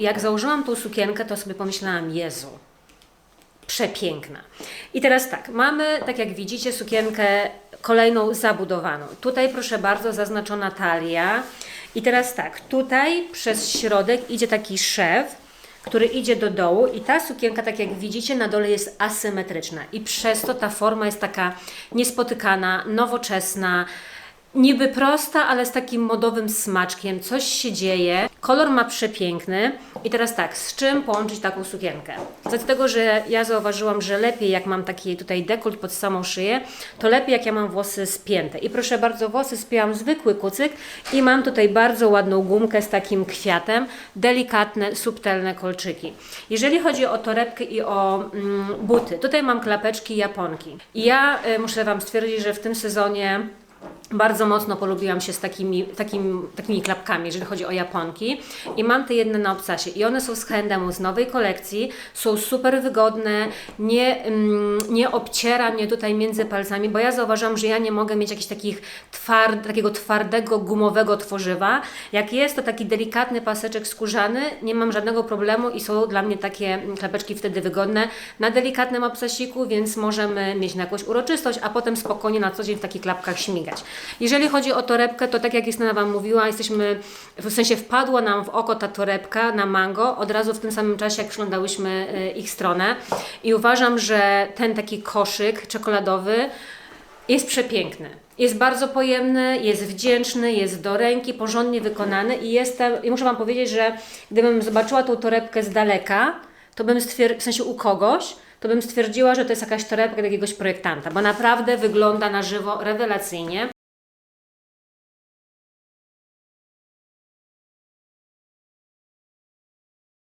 Jak założyłam tą sukienkę, to sobie pomyślałam, Jezu, przepiękna. I teraz tak, mamy, tak jak widzicie, sukienkę kolejną zabudowaną. Tutaj proszę bardzo zaznaczona talia. I teraz tak, tutaj przez środek idzie taki szef, który idzie do dołu i ta sukienka, tak jak widzicie, na dole jest asymetryczna i przez to ta forma jest taka niespotykana, nowoczesna, niby prosta, ale z takim modowym smaczkiem, coś się dzieje. Kolor ma przepiękny i teraz tak, z czym połączyć taką sukienkę? Z tego, że ja zauważyłam, że lepiej jak mam taki tutaj dekolt pod samą szyję, to lepiej jak ja mam włosy spięte. I proszę bardzo, włosy spięłam zwykły kucyk i mam tutaj bardzo ładną gumkę z takim kwiatem, delikatne, subtelne kolczyki. Jeżeli chodzi o torebkę i o mm, buty, tutaj mam klapeczki japonki. I ja y, muszę Wam stwierdzić, że w tym sezonie bardzo mocno polubiłam się z takimi, takim, takimi klapkami, jeżeli chodzi o japonki. I mam te jedne na obcasie. I one są z H&M z nowej kolekcji. Są super wygodne. Nie, mm, nie obciera mnie tutaj między palcami, bo ja zauważam, że ja nie mogę mieć jakichś takich tward, takiego twardego, gumowego tworzywa. Jak jest to taki delikatny paseczek skórzany, nie mam żadnego problemu i są dla mnie takie klapeczki wtedy wygodne na delikatnym obcasiku, więc możemy mieć na jakąś uroczystość, a potem spokojnie na co dzień w takich klapkach śmigać. Jeżeli chodzi o torebkę, to tak jak Justyna Wam mówiła, jesteśmy, w sensie wpadła nam w oko ta torebka na mango od razu w tym samym czasie, jak przeglądałyśmy y, ich stronę i uważam, że ten taki koszyk czekoladowy jest przepiękny. Jest bardzo pojemny, jest wdzięczny, jest do ręki, porządnie wykonany i jestem, i muszę Wam powiedzieć, że gdybym zobaczyła tą torebkę z daleka, to bym stwierdziła, w sensie u kogoś, to bym stwierdziła, że to jest jakaś torebka jakiegoś projektanta, bo naprawdę wygląda na żywo rewelacyjnie.